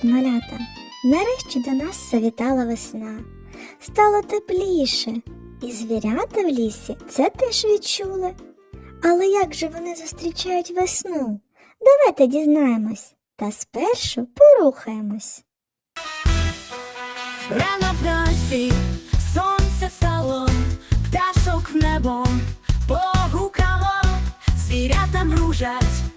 Привіт, малята! Нарешті до нас завітала весна. Стало тепліше, і звірята в лісі це теж відчули. Але як же вони зустрічають весну? Давайте дізнаємось. Та спершу порухаємось. Рано вранці сонце стало, пташок в небо погукало, звірята мружать,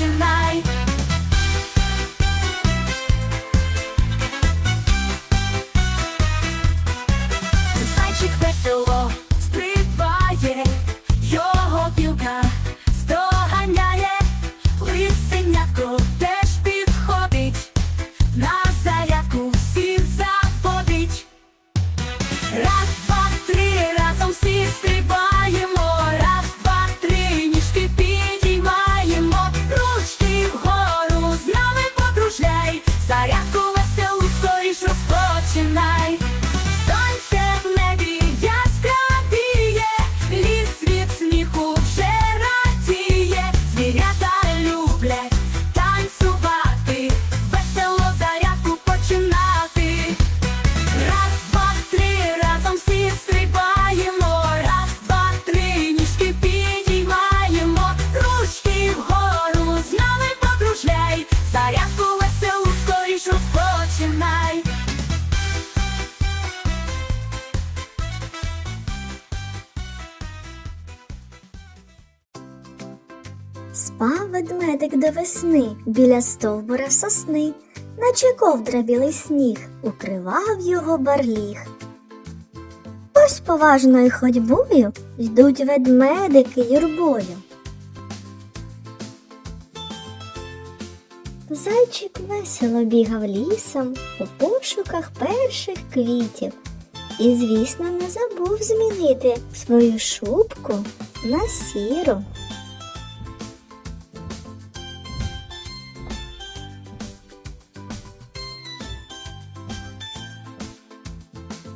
tonight. Скоріш розпочинай. Спав ведмедик до весни біля стовбура сосни, наче ковдра білий сніг, укривав його барліг. Ось поважною ходьбою йдуть ведмедики юрбою. Зайчик весело бігав лісом у пошуках перших квітів і, звісно, не забув змінити свою шубку на сіру.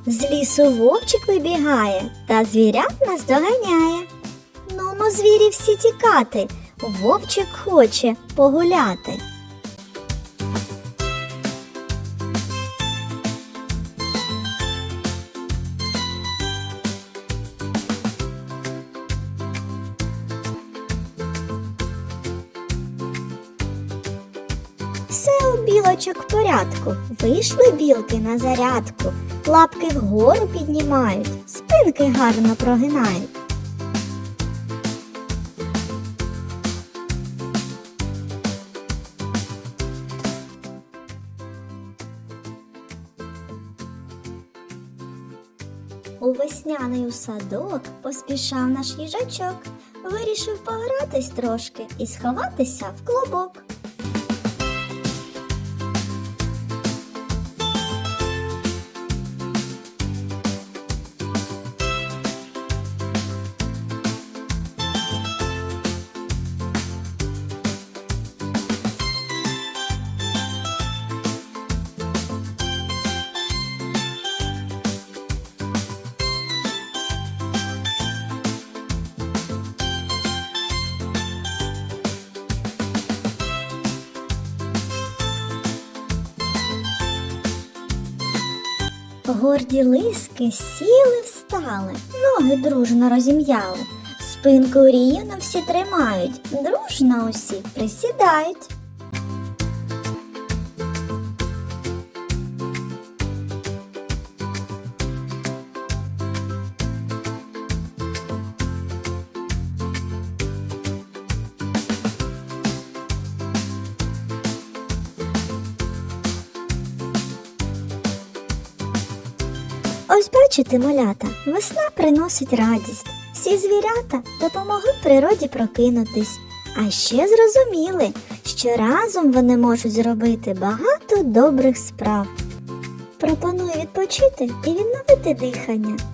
З лісу вовчик вибігає та звірят наздоганяє. Ну, ну, звірі всі тікати, вовчик хоче погуляти. Білочок в порядку. Вийшли білки на зарядку, лапки вгору піднімають, спинки гарно прогинають. У весняний у садок поспішав наш їжачок, вирішив погратись трошки і сховатися в клубок. Горді лиски сіли встали, ноги дружно розім'яли, спинку рівно всі тримають, дружно усі присідають. Ось бачите, малята, весна приносить радість. Всі звірята допомогли природі прокинутись, а ще зрозуміли, що разом вони можуть зробити багато добрих справ. Пропоную відпочити і відновити дихання.